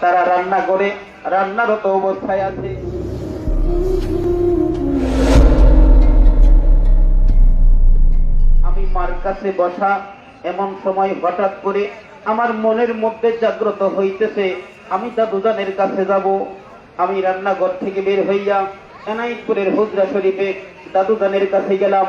তারা রান্না করে রান্নারত অবস্থায় আছে। আমি মার কাছে বসা এমন সময় হঠাৎ করে আমার মনের মধ্যে জাগ্রত হইতেছে, আমি দাদুজানের কাছে যাব। আমি রান্নাঘর থেকে বের হইয়া এনাইতপুরের হুজরা শরীফে দাদুজানের কাছে গেলাম।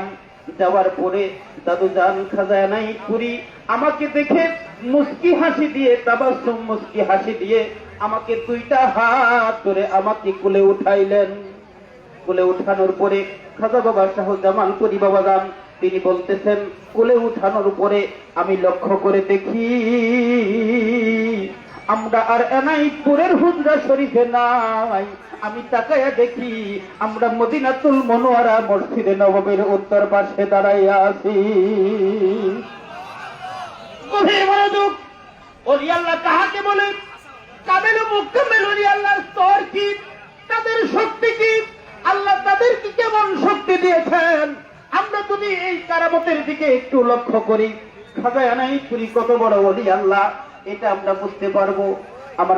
যাওয়ার পরে দাদু দাদুজান খাজা এনাইতপুরি আমাকে দেখে মুস্কি হাসি দিয়ে তাবাসুম মুস্কি হাসি দিয়ে আমাকে দুইটা হাত ধরে আমাকে কুলে উঠাইলেন। কোলে উঠানোর পরে খাজা বাবা শাহ জামালপুরি বাবা যান, তিনি বলতেছেন, কোলে উঠানোর পরে আমি লক্ষ্য করে দেখি, আমরা আর এনাই এনাইপুরের হুজরা শরীফে নাই। আমি তাকায়া দেখি, আমরা মদিনাতুল মনোয়ারা মসজিদে নবমের উত্তর পাশে দাঁড়াইয়া আছি। কত বড় ওলি আল্লাহ, এটা আমরা বুঝতে পারব। আমার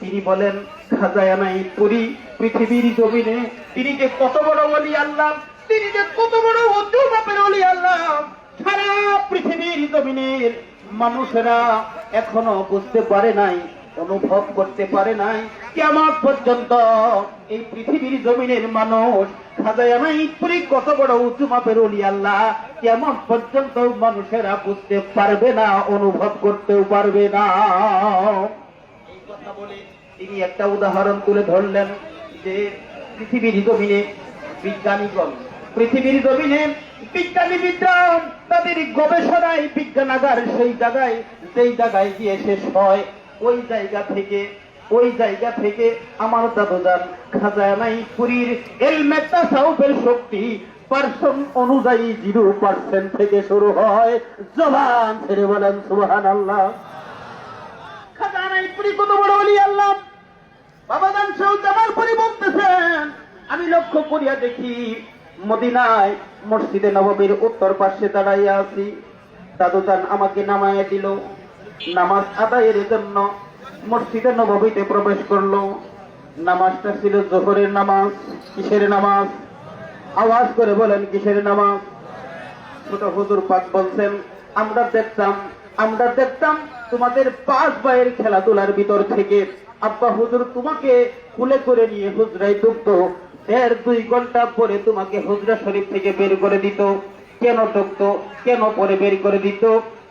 তিনি বলেন খাজায় নাই পুরি পৃথিবীর জমিনে, তিনি যে কত বড় ওলি আল্লাহ, তিনি যে কত পৃথিবীর জমিনের মানুষেরা এখনও বুঝতে পারে নাই, অনুভব করতে পারে নাই কেমন পর্যন্ত এই পৃথিবীর জমিনের মানুষ খাজায় নাই। পুরি কত বড় উঁচু মাপের অলি আল্লাহ কেমন পর্যন্ত মানুষেরা বুঝতে পারবে না, অনুভব করতেও পারবে না। বলে তিনি একটা উদাহরণ তুলে ধরলেন যে পৃথিবীর জমিনে বিজ্ঞানীগণ, পৃথিবীর জমিনে বিজ্ঞানী বিজ্ঞান, তাদের গবেষণায় বিজ্ঞানাগার সেই জায়গায় সেই জায়গায় গিয়ে শেষ হয়। ওই জায়গা থেকে, ওই জায়গা থেকে আমার দাদুদান খাজানাই পুরীর এলমেটা সাউফের শক্তি, পার্সন অনুযায়ী জিরো পার্সেন্ট থেকে শুরু হয়। জবান ছেড়ে বলেন সুহান আল্লাহ খাজানাই পুরী, কত বড় অলি আল্লাহ। বাবা গান সেও জামাল পরি বলতেছেন, আমি লক্ষ্য করিয়া দেখি মদিনায় মসজিদে নববীর উত্তর পাশে দাঁড়াইয়া আছি। দাদুজান আমাকে নামাইয়া দিল। নামাজ আদায়ের জন্য মসজিদে নববীতে প্রবেশ করল। নামাজটা ছিল জোহরের নামাজ, কিসের নামাজ? আওয়াজ করে বলেন, কিসের নামাজ? ছোট হুজুর পাক বলছেন, আমরা দেখতাম আমরা দেখতাম তোমাদের পাঁচ ভাইয়ের খেলাধুলার ভিতর থেকে আব্বা হুজুর তোমাকে কুলে করে নিয়ে হুজরাই ডুবতো। দেড় দুই ঘণ্টা পরে তোমাকে হুজরা শরীফ থেকে বের করে দিত। কেন ডুবতো কেন পরে বের করে দিত?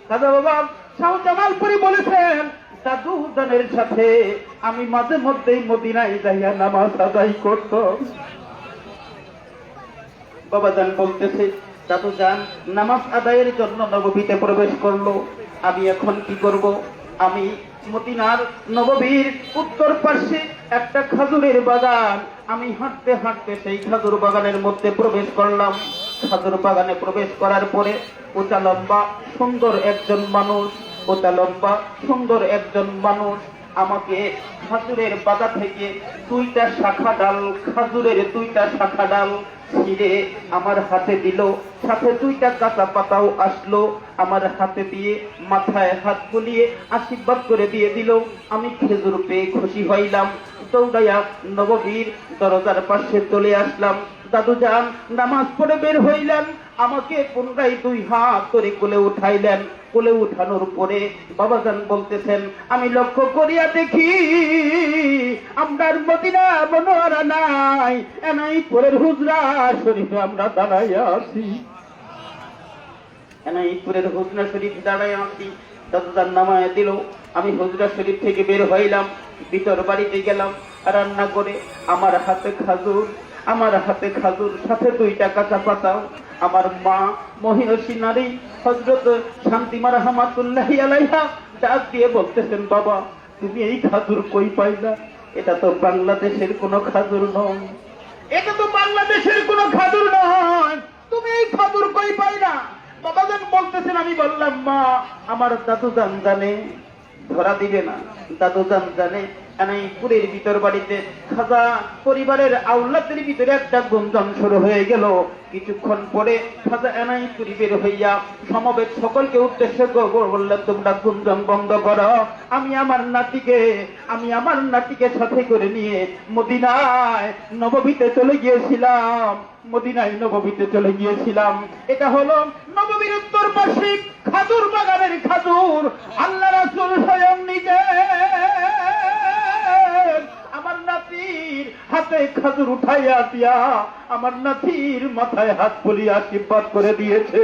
দাদা বাবা, শাহ জামালপুরি বলেছেন, দাদু দানের সাথে আমি মাঝে মধ্যেই মদিনায় যাইয়া নামাজ আদায় করতাম বাবা যান বলতেছে, দাদু যান নামাজ আদায়ের জন্য নববীতে প্রবেশ করল। আমি এখন কি করব? আমি মদিনার নববীর উত্তর পাশে একটা খাজুরের বাগান। আমি হাঁটতে হাঁটতে সেই খাজুর বাগানের মধ্যে প্রবেশ করলাম। খাজুর বাগানে প্রবেশ করার পরে উঁচা লম্বা সুন্দর একজন মানুষ, উঁচা লম্বা সুন্দর একজন মানুষ আমাকে খাজুরের বাগা থেকে দুইটা শাখা ডাল, খাজুরের দুইটা শাখা ডাল ছিঁড়ে আমার হাতে দিল। সাথে দুইটা কাঁচা পাতাও আসলো আমার হাতে দিয়ে, মাথায় হাত বুলিয়ে আশীর্বাদ করে দিয়ে দিল। আমি খেজুর পেয়ে খুশি হইলাম। দৌড়াইয়া নববীর দরজার পাশে চলে আসলাম। দাদু যান নামাজ পড়ে বের হইলেন। আমাকে পুনরায় দুই হাত করে কোলে উঠাইলেন। কোলে উঠানোর পরে বাবাজান বলতেছেন, আমি লক্ষ্য করিয়া দেখি আমরার মদিনা মনোয়ারা নাই। এনাই পরের হুজরা শরীফে আমরা দাঁড়াইয়া আছি। এনাইপুরের হুজরা শরীফ দাঁড়াইয়া আছি। দাদুদার নামায় দিল। আমি হুজরা শরীফ থেকে বের হইলাম। ভিতর বাড়িতে গেলাম। রান্না করে আমার হাতে খাজুর আমার হাতে খাজুর সাথে দুইটা কাঁচা পাতাও। আমার মা মহিষী নারী, হজরত শান্তিমা রহমাতুল্লাহ আলাইহা, ডাক দিয়ে বলতেছেন, বাবা, তুমি এই খাজুর কই পাইলা? এটা তো বাংলাদেশের কোনো খাজুর নয়। এটা তো বাংলাদেশের কোনো খাজুর নয়। তুমি এই খাজুর কই পাইলা? বাবা যান বলতেছেন, আমি বললাম, মা, আমার দাদু জানে ধরা দিবে না। দাদু জান জানে এনাইপুরের ভিতর বাড়িতে খাজা পরিবারের আউলাদের ভিতরে একটা গুঞ্জন শুরু হয়ে গেল। কিছুক্ষণ পরে খাজা এনাইপুরি বের হইয়া সমবেত সকলকে উদ্দেশ্য বললেন, তোমরা গুঞ্জন বন্ধ করো। আমি আমার নাতিকে, আমি আমার নাতিকে সাথে করে নিয়ে মদিনায় নববীতে চলে গিয়েছিলাম। মদিনায় নবমীতে চলে গিয়েছিলাম। এটা হলো নবমীর উত্তর পাশে খাজুর বাগানের খাজুর। আল্লাহ রাসুল স্বয়ং নিজে। আমার নাতির হাতে খাজুর উঠাইয়া দিয়া আমার নাতির মাথায় হাত বলিয়া আশীর্বাদ করে দিয়েছে।